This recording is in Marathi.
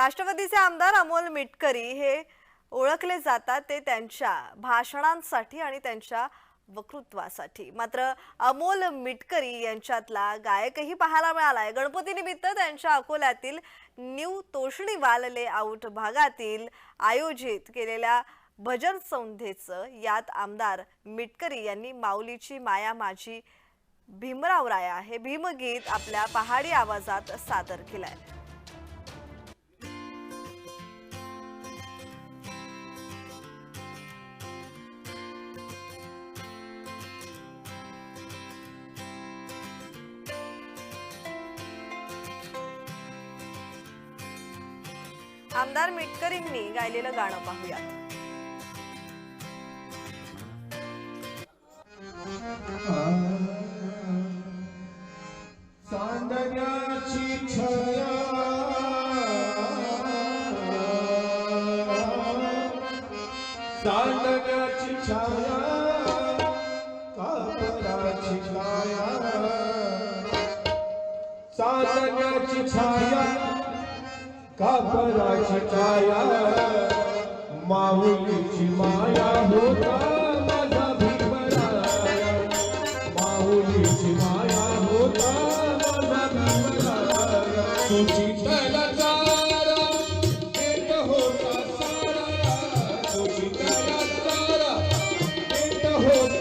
राष्ट्रवादीचे आमदार अमोल मिटकरी हे ओळखले जातात ते त्यांच्या भाषणांसाठी आणि त्यांच्या वक्तृत्वासाठी. मात्र अमोल मिटकरी यांच्यातला गायकही पाहायला मिळालाय. गणपतीनिमित्त त्यांच्या अकोल्यातील न्यू तोषणीवाल लेआउट भागातील आयोजित केलेल्या भजन संध्येचं यात आमदार मिटकरी यांनी माऊलीची माया माझी भीमरावराया हे भीमगीत आपल्या पहाडी आवाजात सादर केलंय. आमदार मिटकरींनी गायलेलं गाणं पाहूयात. चांदण्याची छाया चांदण्याची छाया. चांदण्याची छाया. कापराची काया माऊलीची माया होता माझा भीमरा माऊलीची होता सारा. होता